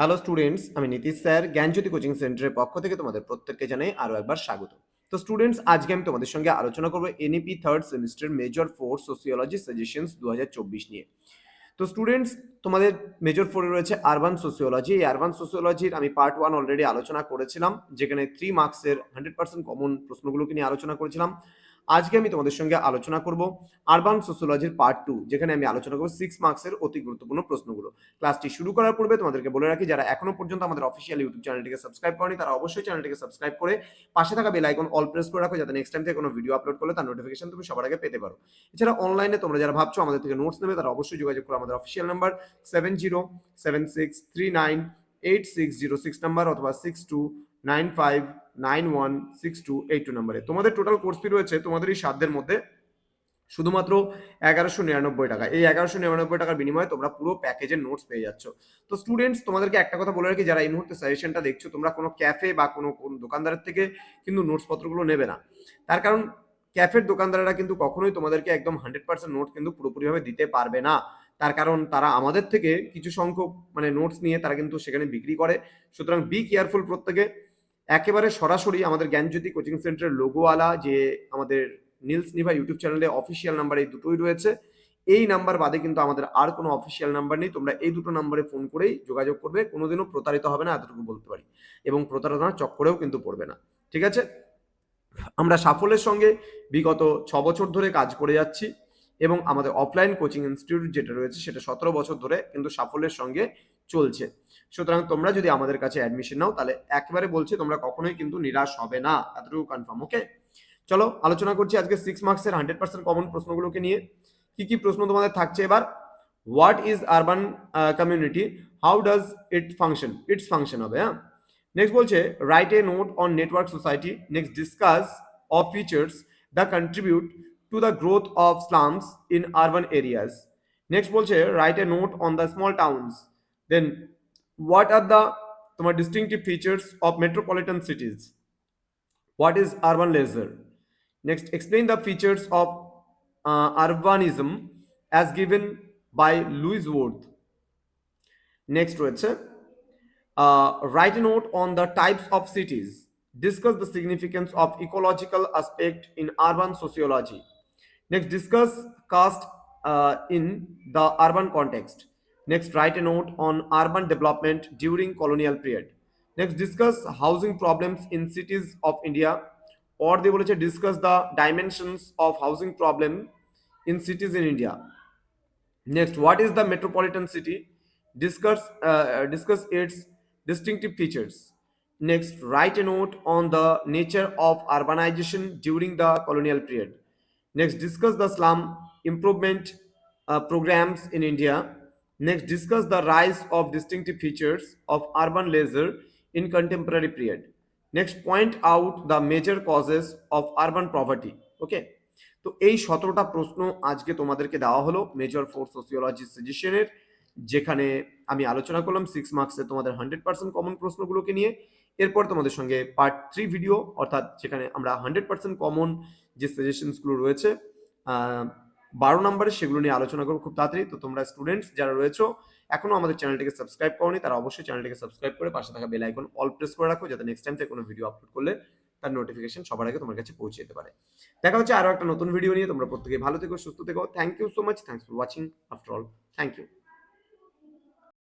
Hello students আমি Nitish sir, জ্ঞানজ্যোতি coaching সেন্টারের পক্ষ থেকে তোমাদের প্রত্যেককে জানাই আরও একবার স্বাগত। তো স্টুডেন্টস আজকে আমি তোমাদের সঙ্গে আলোচনা করব NEP third semester major four sociology suggestions দু নিয়ে। তো স্টুডেন্টস তোমাদের মেজর ফোরে রয়েছে আরবান সোসিওলজি এই আরবান সোসিওলজির আমি পার্ট ওয়ান অলরেডি আলোচনা করেছিলাম, যেখানে থ্রি মার্কসের হান্ড্রেড পার্সেন্ট কমন প্রশ্নগুলোকে নিয়ে আলোচনা করেছিলাম। আজকে আমি তোমাদের সঙ্গে আলোচনা করব আরবান সোসিওলজির পার্ট টু যেখানে আমি আলোচনা করব সিক্স মার্কসের অতি গুরুত্বপূর্ণ প্রশ্নগুলো। ক্লাসটি শুরু করার পূর্বে তোমাদেরকে বলে রাখি, যারা এখনও পর্যন্ত আমাদের অফিসিয়াল ইউটিউব চ্যানেলটিকে সাবস্ক্রাইব করেনি, তারা অবশ্যই চ্যানেলটিকে সাবস্ক্রাইব করে পাশে থাকা বেল আইকন অল প্রেস করে রাখো, যাতে নেক্সট টাইম থেকে কোনো ভিডিও আপলোড করলে তার নোটিফিকেশন তুমি সবার আগে পেতে পারো। এছাড়া অনলাইনে তোমরা যারা ভাবছ আমাদের থেকে নোটস নেবে, তারা অবশ্যই যোগাযোগ করো আমাদের official number seven zero seven six three nine eight six zero six number অথবা six two nine five nine one six two eight two নাম্বারে। তোমাদের টোটাল কোর্স ফি রয়েছে তোমাদের এই সাধ্যের মধ্যে শুধুমাত্র এগারোশো নিরানব্বই টাকা। এই এগারোশো নিরানব্বই টাকার বিনিময়ে তোমরা পুরো প্যাকেজের নোটস পেয়ে যাচ্ছ। তো স্টুডেন্টস তোমাদেরকে একটা কথা বলে রাখি, যারা এই মুহূর্তে সাজেশনটা দেখছ, তোমরা কোনো ক্যাফে বা কোনো কোন দোকানদারের থেকে কিন্তু নোটস পত্রগুলো নেবে না। তার কারণ ক্যাফের দোকানদারেরা কিন্তু কখনোই তোমাদেরকে একদম হান্ড্রেড পার্সেন্ট নোট কিন্তু পুরোপুরিভাবে দিতে পারবে না। তার কারণ তারা আমাদের থেকে কিছু সংখ্যক মানে নোটস নিয়ে তারা কিন্তু সেখানে বিক্রি করে। সুতরাং বি কেয়ারফুল প্রত্যেকে। একেবারে সরাসরি আমাদের জ্ঞানজ্যোতি কোচিং সেন্টারের লোগোওয়ালা যে আমাদের নীলস নিভা ইউটিউব চ্যানেলে অফিসিয়াল নাম্বার এই দুটোই রয়েছে। এই নাম্বার বাদে কিন্তু আমাদের আর কোনো অফিসিয়াল নাম্বার নেই। তোমরা এই দুটো নাম্বারে ফোন করেই যোগাযোগ করবে। কোনোদিনও প্রতারিত হবে না, এতটুকু বলতে পারি। এবং প্রতারণার চক্করেও কিন্তু পড়বে না। ঠিক আছে? আমরা সাফল্যের সঙ্গে বিগত ছ বছর ধরে কাজ করে যাচ্ছি এবং আমাদের অফলাইন কোচিং ইনস্টিটিউট যেটা রয়েছে সেটা সতেরো বছর ধরে কিন্তু সাফল্যের সঙ্গে চলছে। সুতরাং তোমরা যদি আমাদের কাছে অ্যাডমিশন নাও, তাহলে একেবারে বলছি তোমরা কখনোই কিন্তু নিরাশ হবে না। এতটুকু কনফার্ম ওকে চলো, আলোচনা করছি আজকে সিক্স মার্কসের হান্ড্রেড পার্সেন্ট কমন প্রশ্নগুলোকে নিয়ে। কি কি প্রশ্ন তোমাদের থাকছে এবার? What is urban community how does it function its function হবে হ্যাঁ? নেক্সট বলছে write a note on network society next discuss of features the contribute to the growth of slums in urban areas next বলছে write a note on the small towns then what are the তোমার distinctive features of metropolitan cities what is urban leisure Next, explain the features of uh, urbanism as given by Louis Worth. Next, রয়েছে uh, write a note on the types of cities. Discuss the significance of ecological aspect in urban sociology. Next, discuss caste uh, in the urban context. Next, write a note on urban development during colonial period. Next, discuss housing problems in cities of India or they বলেছে discuss the dimensions of housing problem in cities in India. Next, what is the metropolitan city? Discuss uh, discuss its distinctive features. Next, write a note on the nature of urbanization during the colonial period. Next, discuss the slum improvement uh, programs in India. Next, discuss the rise of distinctive features of urban leisure in contemporary period. Next point out the major causes of urban poverty okay তো এই সতেরোটা প্রশ্ন আজকে তোমাদেরকে দেওয়া হলো major four sociology সাজেশনের যেখানে আমি আলোচনা করলাম সিক্স মার্কসে তোমাদের হান্ড্রেড পার্সেন্ট কমন প্রশ্নগুলোকে নিয়ে এরপর তোমাদের সঙ্গে পার্ট থ্রি ভিডিও অর্থাৎ যেখানে আমরা হান্ড্রেড পার্সেন্ট কমন যে সাজেশনসগুলো রয়েছে বারো নম্বরে সেগুলো নিয়ে আলোচনা করব খুব তাড়াতাড়ি। তো তোমরা স্টুডেন্টস যারা রয়েছো, এখনও আমাদের চ্যানেলটিকে সাবস্ক্রাইব করনি, তারা অবশ্যই চ্যানেলটিকে সাবস্ক্রাইব করে পাশে থাকা বেল আইকন অল প্রেস করে রাখো, যাতে নেক্সট টাইম থেকে কোনো ভিডিও আপলোড করলে তার নোটিফিকেশন সবার আগে তোমার কাছে পৌঁছে যেতে পারে। দেখা হচ্ছে আরও একটা নতুন ভিডিও নিয়ে। তোমরা প্রত্যেকে ভালো থেকো, সুস্থ থেকো। Thank you so much thanks for watching after all thank you